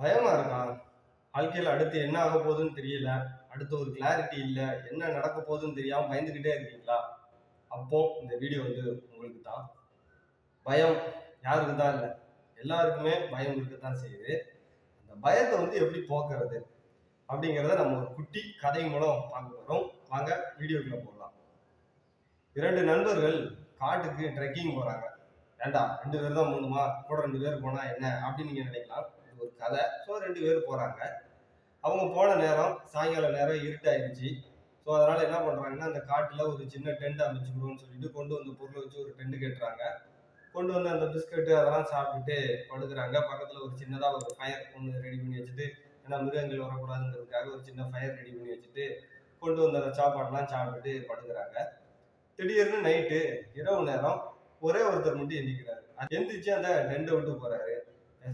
பயமா இருக்கா? வாழ்க்கையில அடுத்து என்ன ஆக போகுதுன்னு தெரியல. அடுத்து ஒரு கிளாரிட்டி இல்ல. என்ன நடக்க போகுதுன்னு தெரியாம பயந்துகிட்டே இருக்கீங்களா? அப்போ இந்த வீடியோ வந்து உங்களுக்கு தான். பயம் யாருக்கு தான் இல்லை? எல்லாருக்குமே பயம் இருக்கத்தான் செய்யுது. அந்த பயத்தை வந்து எப்படி போக்குறது? அப்படிங்கிறத நம்ம ஒரு குட்டி கதை மூலம் பார்க்க போறோம். வாங்க வீடியோக்குள்ள போகலாம். இரண்டு நண்பர்கள் காட்டுக்கு ட்ரெக்கிங் போறாங்க. ஏண்டா ரெண்டு பேர் தான் மூணுமா கூட ரெண்டு பேர் போனா என்ன? அப்படின்னு நீங்க நினைக்கலாம். ஒரு கதை. ஸோ ரெண்டு பேர் போகிறாங்க அவங்க போன நேரம் சாயங்கால நேரம் இருட்டாயிருச்சு. ஸோ அதனால் என்ன பண்ணுறாங்கன்னா அந்த காட்டில் ஒரு சின்ன டென்ட் அமைச்சுக்கணும்னு சொல்லிட்டு கொண்டு வந்த பொருளை வச்சு ஒரு டென்ட் கட்டுறாங்க. கொண்டு வந்து அந்த பிஸ்கட்டு அதெல்லாம் சாப்பிட்டுட்டு படுக்கிறாங்க. பக்கத்தில் ஒரு சின்னதாக ஒரு ஃபயர் ஒன்று ரெடி பண்ணி வச்சுட்டு ஏன்னா மிருகங்கள் வரக்கூடாதுங்கிறதுக்காக ஒரு சின்ன ஃபயர் ரெடி பண்ணி வச்சுட்டு கொண்டு வந்த அந்த சாப்பாடுலாம் சாப்பிட்டுட்டு படுக்கிறாங்க. திடீர்னு நைட்டு இரவு நேரம் ஒரே ஒருத்தர் மட்டும் எந்திக்கிறாரு. எந்திரிச்சு அந்த டெண்டை விட்டு போறாரு.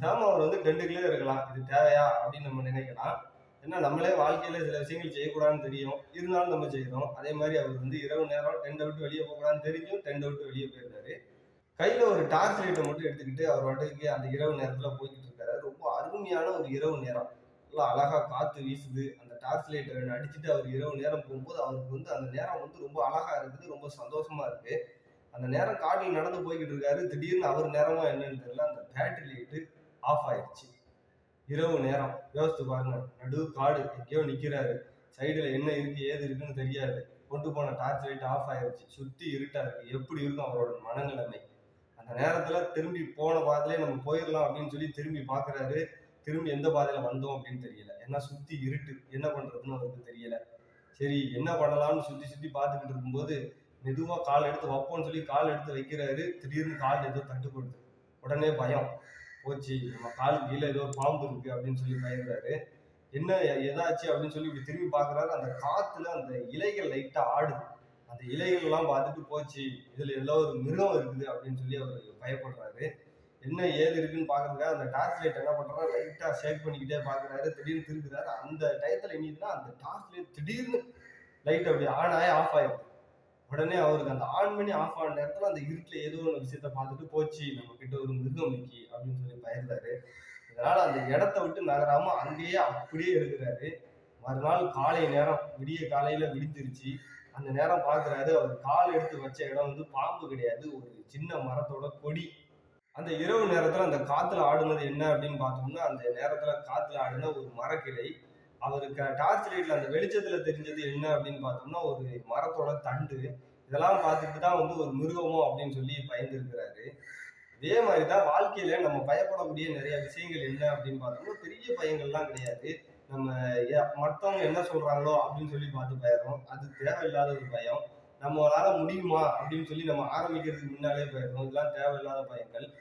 பேசாம அவர் வந்து டெண்டுக்குள்ளே இருக்கலாம். இது தேவையா அப்படின்னு நம்ம நினைக்கலாம். ஏன்னா நம்மளே வாழ்க்கையில சில விஷயங்கள் செய்யக்கூடாதுன்னு தெரியும். இருந்தாலும் நம்ம செய்யறோம் அதே மாதிரி அவர் வந்து இரவு நேரம் டெண்டை விட்டு வெளியே போகக்கூடாதுன்னு தெரிஞ்சும் டெண்டை விட்டு வெளியே போயிருந்தாரு கையில ஒரு டார்ச் லைட்டை மட்டும் எடுத்துக்கிட்டு அவர் வாட்டுக்கு அந்த இரவு நேரத்துல போய்கிட்டு இருக்காரு. ரொம்ப அருமையான ஒரு இரவு நேரம். நல்லா அழகா காத்து வீசுது. அந்த டார்ச் லைட்டை அடிச்சுட்டு அவர் இரவு நேரம் போகும்போது அவருக்கு வந்து அந்த நேரம் வந்து ரொம்ப அழகா இருக்குது. ரொம்ப சந்தோஷமா இருக்கு. அந்த நேரம் காட்டில் நடந்து போய்கிட்டு இருக்காரு. திடீர்னு அவர் நேரமா என்னன்னு தெரியல. அந்த பேட்டரி லைட்டு ஆஃப் ஆயிடுச்சு. இரவு நேரம். யோசித்து பாருங்க. நடு காடு எங்கேயோ நிக்கிறாரு. சைடுல என்ன இருக்கு ஏது இருக்குன்னு தெரியாது. கொண்டு போன டார்ச் லைட் ஆஃப் ஆயிடுச்சு சுத்தி இருட்டா இருக்கு. எப்படி இருக்கும் அவரோட மனநிலைமை? அந்த நேரத்துல திரும்பி போன பாதையிலே நம்ம போயிடலாம் அப்படின்னு சொல்லி திரும்பி பாக்குறாரு. திரும்பி எந்த பாதையில வந்தோம் அப்படின்னு தெரியல. ஏன்னா சுத்தி இருட்டு. என்ன பண்றதுன்னு அவருக்கு தெரியல. சரி என்ன பண்ணலாம்னு சுத்தி சுத்தி பார்த்துக்கிட்டு இருக்கும்போது மெதுவா கால் எடுத்து வைப்போம்னு சொல்லி கால் எடுத்து வைக்கிறாரு. திடீர்னு கால் ஏதோ தட்டுப்படுது. உடனே பயம். போச்சு நம்ம காலுக்கு கீழே ஏதோ பாம்பு இருக்கு அப்படின்னு சொல்லி பயந்தாரு என்ன எதாச்சு அப்படின்னு சொல்லி இப்படி திரும்பி பாக்குறாரு அந்த காத்துல அந்த இலைகள் லைட்டா ஆடுது. அந்த இலைகள் எல்லாம் பார்த்துட்டு போச்சு இதுல ஏதோ ஒரு மிருகம் இருக்குது அப்படின்னு சொல்லி அவர் பயப்படுறாரு. என்ன ஏது இருக்குன்னு பாக்குறதுக்காக அந்த டார்ச் லைட் என்ன பண்றாரு லைட்டா ஷேக் பண்ணிக்கிட்டே பாக்குறாரு திடீர்னு திருக்குறாரு அந்த டயத்துல என்னதுன்னா அந்த டார்ச் லைட் திடீர்னு லைட் அப்படி ஆன் ஆகி ஆஃப் ஆயிடுது. உடனே அவருக்கு அந்த ஆன் பண்ணி ஆஃப் ஆன நேரத்துல அந்த இருட்டுல ஏதோ ஒரு விஷயத்த பார்த்துட்டு போச்சு நம்ம கிட்ட ஒரு மிருகம் நிக்கி அப்படின்னு சொல்லி பயந்தாரு இதனால அந்த இடத்த விட்டு நகராம அங்கேயே அப்படியே இருக்கிறாரு. மறுநாள் காலை நேரம் விடிய காலையில விடிஞ்சிருச்சு. அந்த நேரம் பாக்குறாரு அவர் கால் எடுத்து வச்ச இடம் வந்து பாம்பு கிடையாது ஒரு சின்ன மரத்தோட கொடி. அந்த இரவு நேரத்துல அந்த காத்துல ஆடுனது என்ன அப்படின்னு பார்த்தோம்னா அந்த நேரத்துல காத்துல ஆடின ஒரு மரக்கிளை. அவருக்கு டார்ச் லைட்ல அந்த வெளிச்சத்துல தெரிஞ்சது என்ன அப்படின்னு பார்த்தோம்னா ஒரு மரத்தோட தண்டு. இதெல்லாம் பார்த்துட்டு தான் வந்து ஒரு மிருகமோ அப்படின்னு சொல்லி பயந்துருக்கிறாரு. இதே மாதிரி தான் வாழ்க்கையில நம்ம பயப்படக்கூடிய நிறைய விஷயங்கள் என்ன அப்படின்னு பார்த்தோம்னா பெரிய பயங்கள்லாம் கிடையாது. நம்ம ஏ- என்ன சொல்றாங்களோ அப்படின்னு சொல்லி பார்த்து பயறோம் அது தேவையில்லாத ஒரு பயம். நம்மளால முடியுமா அப்படின்னு சொல்லி நம்ம ஆரம்பிக்கிறதுக்கு முன்னாலே போயிடுறோம். இதெல்லாம் தேவையில்லாத பயங்கள்.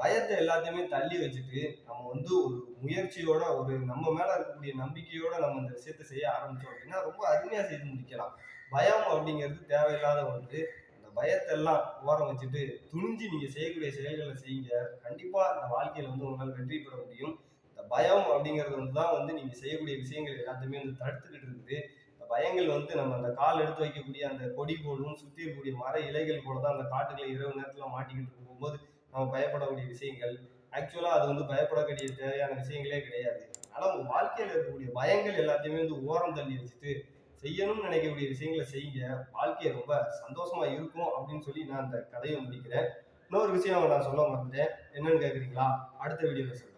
பயத்தை எல்லாத்தையுமே தள்ளி வச்சுட்டு நம்ம வந்து ஒரு முயற்சியோட ஒரு நம்ம மேல இருக்கக்கூடிய நம்பிக்கையோட நம்ம இந்த விஷயத்தை செய்ய ஆரம்பிச்சோம் அப்படின்னா ரொம்ப அருமையா செய்து முடிக்கலாம். பயம் அப்படிங்கிறது தேவையில்லாத ஒன்று. அந்த பயத்தை எல்லாம் ஓரம் வச்சுட்டு துணிஞ்சு நீங்க செய்யக்கூடிய செயல்களை செய்யுங்க. கண்டிப்பா இந்த வாழ்க்கையில வந்து உங்களால் வெற்றி பெற முடியும். இந்த பயம் அப்படிங்கிறது வந்து தான் வந்து நீங்க செய்யக்கூடிய விஷயங்கள் எல்லாத்தையுமே வந்து தடுத்துக்கிட்டு இருக்குது. இந்த பயங்கள் வந்து நம்ம அந்த கால் எடுத்து வைக்கக்கூடிய அந்த கொடி போலும் சுத்தி இருக்கக்கூடிய மர இலைகள் போல தான் அந்த காட்டுகளை இரவு நேரத்துல மாட்டிக்கிட்டு போகும்போது நம்ம பயப்படக்கூடிய விஷயங்கள். ஆக்சுவலா அது வந்து பயப்படக்கூடிய தேவையான விஷயங்களே கிடையாது. ஆனால் உங்க வாழ்க்கையில இருக்கக்கூடிய பயங்கள் எல்லாத்தையுமே வந்து ஓரம் தள்ளி வச்சுட்டு செய்யணும்னு நினைக்கக்கூடிய விஷயங்களை செய்யுங்க. வாழ்க்கையை ரொம்ப சந்தோஷமா இருக்கும் அப்படின்னு சொல்லி நான் அந்த கதையை முடிக்கிறேன். இன்னொரு விஷயம் நான் சொல்ல மாட்டேன் என்னன்னு கேக்குறீங்களா? அடுத்த வீடியோல சொல்றேன்.